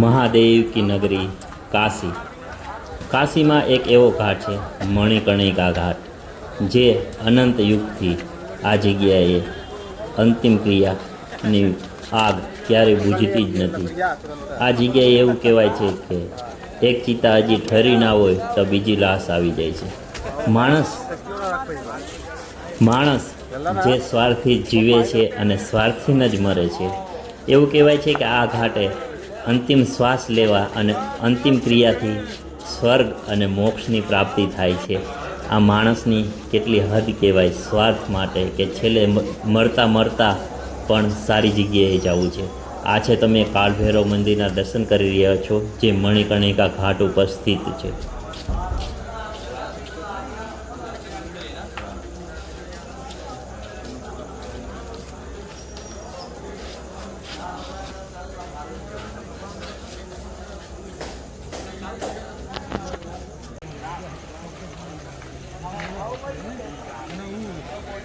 મહાદેવ કી નગરી કાશી. કાશીમાં એક એવો ઘાટ છે, મણિકર્ણિકા ઘાટ, જે અનંત યુગથી આ જગ્યાએ અંતિમ ક્રિયાની આગ ક્યારેય બુજતી જ નથી. આ જગ્યાએ એવું કહેવાય છે કે એક ચિતા હજી ઠરી ના હોય તો બીજી લાશ આવી જાય છે. માણસ માણસ જે સ્વાર્થી જીવે છે અને સ્વાર્થીને જ મરે છે એવું કહેવાય છે કે આ ઘાટે અંતિમ શ્વાસ લેવા અને અંતિમ ક્રિયાથી સ્વર્ગ અને મોક્ષની પ્રાપ્તિ થાય છે. આ માણસની કેટલી હદ કહેવાય સ્વાર્થ માટે કે છેલ્લે મરતા મરતા પણ સારી જગ્યાએ જવું છે. આ છે તમે કાળભૈરવ મંદિરના દર્શન કરી રહ્યા છો, જે મણિકર્ણિકા ઘાટ ઉપર સ્થિત છે.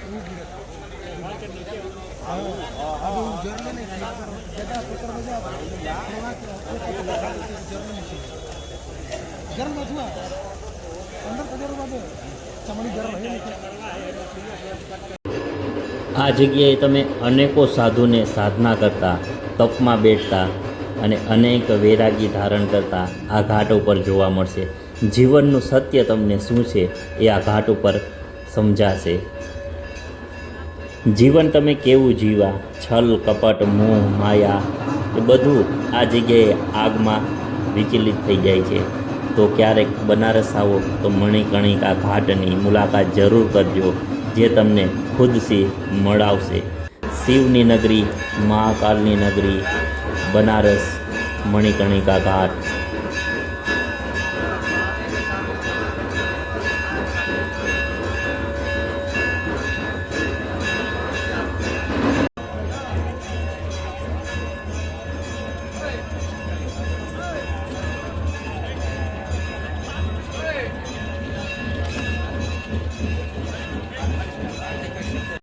આ જગ્યાએ તમે અનેકો સાધુને સાધના કરતા, તપમાં બેઠતા અને અનેક વૈરાગી ધારણ કરતા આ ઘાટ ઉપર જોવા મળશે. જીવનનું સત્ય તમને શું છે એ આ ઘાટ ઉપર સમજાશે. જીવન તમે કેવું જીવા? છલ, કપટ, મોહ, માયા એ બધું આ જગ્યાએ આગમાં વિચલિત થઈ જાય છે. તો ક્યારેક બનારસ આવો તો મણિકર્ણિકા ઘાટની મુલાકાત જરૂર કરજો, જે તમને ખુદથી મળાવશે. શિવની નગરી, મહાકાલની નગરી, બનારસ, મણિકર્ણિકા ઘાટ